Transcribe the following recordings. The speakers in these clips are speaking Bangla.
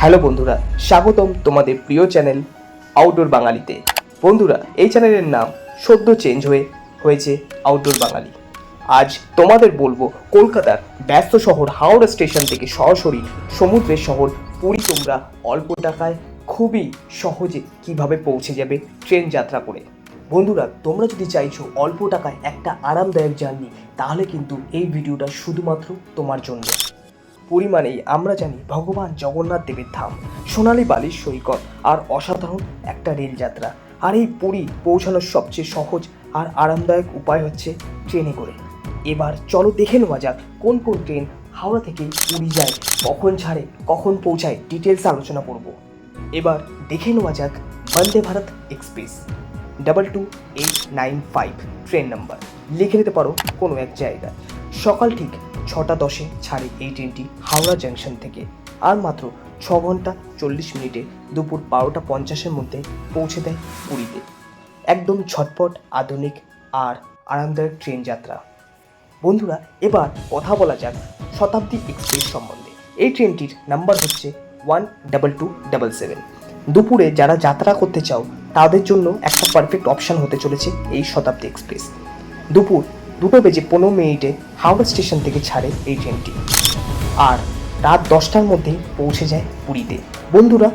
হ্যালো বন্ধুরা, স্বাগতম তোমাদের প্রিয় চ্যানেল আউটডোর বাঙালিতে বন্ধুরা, এই চ্যানেলের নাম সদ্য চেঞ্জ হয়ে হয়েছে আউটডোর বাঙালি আজ তোমাদের বলব, কলকাতার ব্যস্ত শহর হাওড়া স্টেশন থেকে সরাসরি সমুদ্রের শহর পুরী। তোমরা অল্প টাকায় খুবই সহজে কীভাবে পৌঁছে যাবে ট্রেন যাত্রা করে। বন্ধুরা, তোমরা যদি চাইছো অল্প টাকায় একটা আরামদায়ক জার্নি তাহলে কিন্তু এই ভিডিওটা শুধুমাত্র তোমার জন্য। পরিমাণেই আমরা জানি ভগবান জগন্নাথ দেবের ধাম, সোনালী বালির সৈকত আর অসাধারণ একটা রেলযাত্রা। আর এই পুরী পৌঁছানোর সবচেয়ে সহজ আর আরামদায়ক উপায় হচ্ছে ট্রেনে করে। এবার চলো দেখে নেওয়া যাক কোন কোন ট্রেন হাওড়া থেকে পুরী যায়, কখন ছাড়ে, কখন পৌঁছায় ডিটেলস আলোচনা করব। এবার দেখে নেওয়া যাক Vande Bharat express double two eight nine five train number লিখে নিতে পারো কোনো এক জায়গায়। সকাল ঠিক ছটা দশে ছাড়ে এই ট্রেনটি হাওড়া জাংশন থেকে। আর মাত্র ছ ঘণ্টা চল্লিশ মিনিটে দুপুর বারোটা পঞ্চাশের মধ্যে পৌঁছে দেয় পুরীতে। একদম ঝটপট, আধুনিক আর আরামদায়ক ট্রেন যাত্রা। বন্ধুরা, এবার কথা বলা যাক শতাব্দী এক্সপ্রেস সম্বন্ধে। এই ট্রেনটির নাম্বার হচ্ছে one double two double seven. দুপুরে যারা যাত্রা করতে চাও, তাদের জন্য একটা পারফেক্ট অপশান হতে চলেছে এই শতাব্দী এক্সপ্রেস। দুপুর দুটো বেজে পনেরো মিনিটে হাওড়া স্টেশন থেকে ছাড়ে এই ট্রেনটি। আর রাত দশটার মধ্যে পৌঁছে যায় পুরীতে। বন্ধুরা,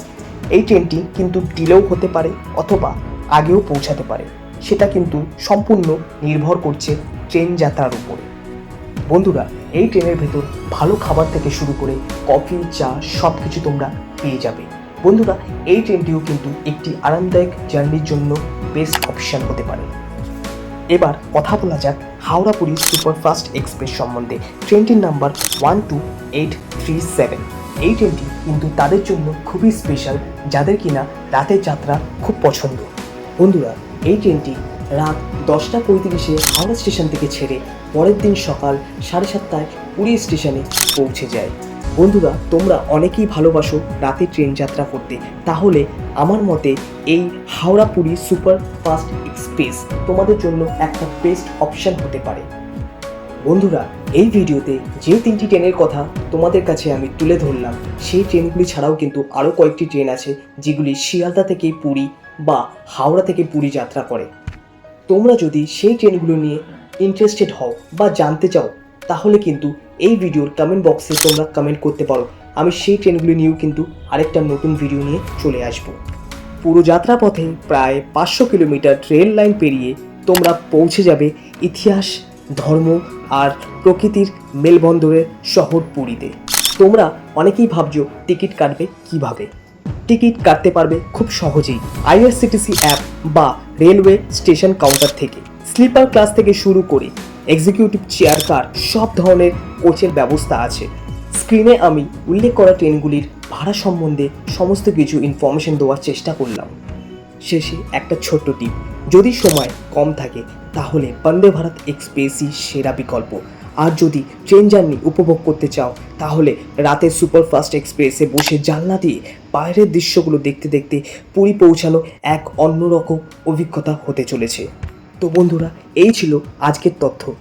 এই ট্রেনটি কিন্তু ডিলেও হতে পারে অথবা আগেও পৌঁছাতে পারে। সেটা কিন্তু সম্পূর্ণ নির্ভর করছে ট্রেন যাত্রার উপরে। বন্ধুরা, এই ট্রেনের ভেতর ভালো খাবার থেকে শুরু করে কফি, চা সব কিছু তোমরা পেয়ে যাবে। বন্ধুরা, এই ট্রেনটিও কিন্তু একটি আরামদায়ক জার্নির জন্য বেস্ট অপশান হতে পারে। এবার কথা বলা যাক হাওড়া পুরী সুপারফাস্ট এক্সপ্রেস সম্বন্ধে। ট্রেনটির number one two eight three seven এই ট্রেনটি কিন্তু তাদের জন্য খুবই স্পেশাল যাদের কিনা রাতের যাত্রা খুব পছন্দ। বন্ধুরা, এই ট্রেনটি রাত দশটা পঁয়ত্রিশে হাওড়া স্টেশন থেকে ছেড়ে পরের দিন সকাল সাড়ে সাতটায় পুরী স্টেশনে পৌঁছে যায়। বন্ধুরা, তোমরা অনেকেই ভালোবাসো রাতে ট্রেন যাত্রা করতে। তাহলে আমার মতে এই Howrah Puri super fast express তোমাদের জন্য একটা বেস্ট অপশন হতে পারে। বন্ধুরা, এই ভিডিওতে যে তিনটি ট্রেনের কথা তোমাদের কাছে আমি তুলে ধরলাম, সেই ট্রেনগুলি ছাড়াও কিন্তু আরও কয়েকটি ট্রেন আছে যেগুলি শিয়ালদা থেকে পুরী বা হাওড়া থেকে পুরী যাত্রা করে। তোমরা যদি সেই ট্রেনগুলো নিয়ে ইন্টারেস্টেড হও বা জানতে চাও, তাহলে কিন্তু এই ভিডিওর কমেন্ট বক্সে তোমরা কমেন্ট করতে পারো। আমি সেই ট্রেনগুলি নিয়েও কিন্তু আরেকটা নতুন ভিডিও নিয়ে চলে আসব। পুরো যাত্রাপথে প্রায় পাঁচশো কিলোমিটার রেল লাইন পেরিয়ে তোমরা পৌঁছে যাবে ইতিহাস, ধর্ম আর প্রকৃতির মেলবন্দরের শহর পুরীতে। তোমরা অনেকেই ভাবছ টিকিট কাটবে কীভাবে? টিকিট কাটতে পারবে খুব সহজেই আইআরসিটিসি অ্যাপ বা রেলওয়ে স্টেশন কাউন্টার থেকে। স্লিপার ক্লাস থেকে শুরু করে এক্সিকিউটিভ চেয়ার কার সব ধরনের কোচের ব্যবস্থা আছে। স্ক্রিনে আমি উল্লেখ করা ট্রেনগুলির ভাড়া সম্বন্ধে সমস্ত কিছু ইনফরমেশন দেওয়ার চেষ্টা করলাম। শেষে একটা ছোট্ট টিপ যদি সময় কম থাকে, তাহলে বন্দে ভারত এক্সপ্রেসই সেরা বিকল্প। আর যদি ট্রেন জার্নি উপভোগ করতে চাও, তাহলে রাতে সুপারফাস্ট এক্সপ্রেসে বসে জানলা দিয়ে বাইরের দৃশ্যগুলো দেখতে দেখতে পুরী পৌঁছানো এক অন্যরকম অভিজ্ঞতা হতে চলেছে। তো বন্ধুরা, এই ছিল আজকের তথ্য।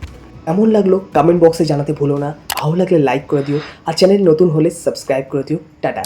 এমন লাগল? কমেন্ট বক্সে জানাতে ভুলো না। ভালো লাগলে লাইক করে দিও। আর চ্যানেল নতুন হলে সাবস্ক্রাইব করে দিও। টাটা।